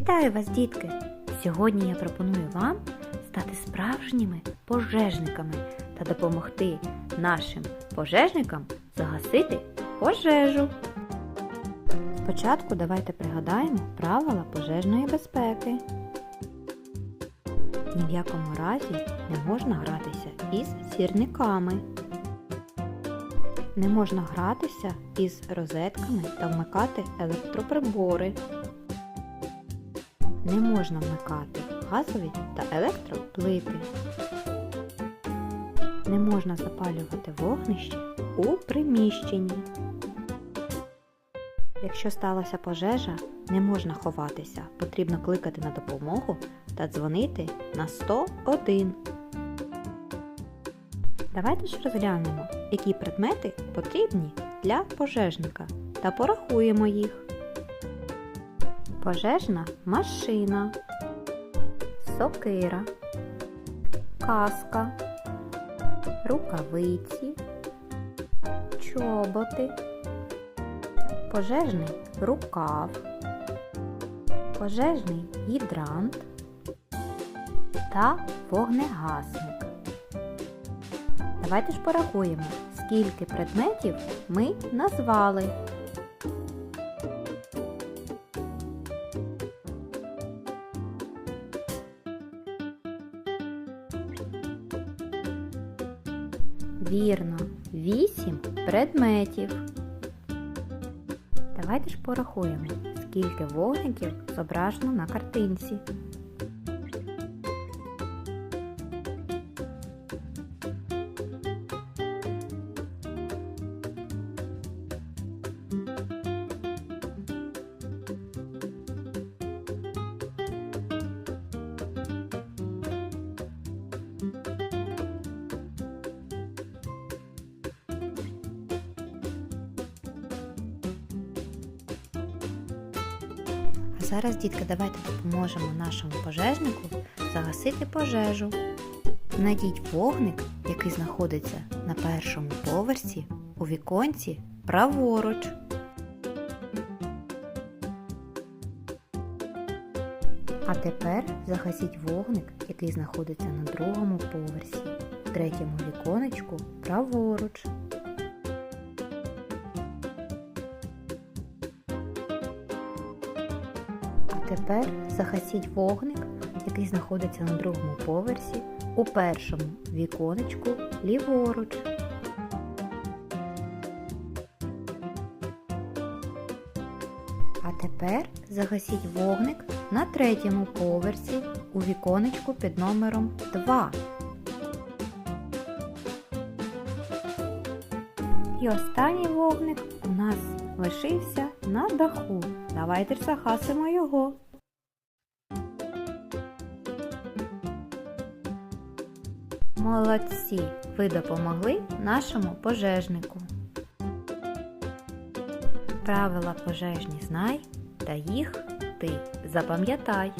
Вітаю вас, дітки! Сьогодні я пропоную вам стати справжніми пожежниками та допомогти нашим пожежникам загасити пожежу. Спочатку давайте пригадаємо правила пожежної безпеки. Ні в якому разі не можна гратися із сірниками. Не можна гратися із розетками та вмикати електроприбори. Не можна вмикати газові та електроплити. Не можна запалювати вогнище у приміщенні. Якщо сталася пожежа, не можна ховатися. Потрібно кликати на допомогу та дзвонити на 101. Давайте ж розглянемо, які предмети потрібні для пожежника та порахуємо їх. Пожежна машина, сокира, каска, рукавиці, чоботи, пожежний рукав, пожежний гідрант та вогнегасник. Давайте ж порахуємо, скільки предметів ми назвали. Вірно, вісім предметів. Давайте ж порахуємо, скільки вогників зображено на картинці. Зараз, дітки, давайте допоможемо нашому пожежнику загасити пожежу. Знайдіть вогник, який знаходиться на першому поверсі у віконці праворуч. А тепер загасіть вогник, який знаходиться на другому поверсі, в третьому віконечку праворуч. Тепер загасіть вогник, який знаходиться на другому поверсі у першому віконечку ліворуч. А тепер загасіть вогник на третьому поверсі у віконечку під номером 2. І останній вогник у нас лишився на даху. Давайте ж загасимо його. Молодці! Ви допомогли нашому пожежнику. Правила пожежні знай та їх ти запам'ятай.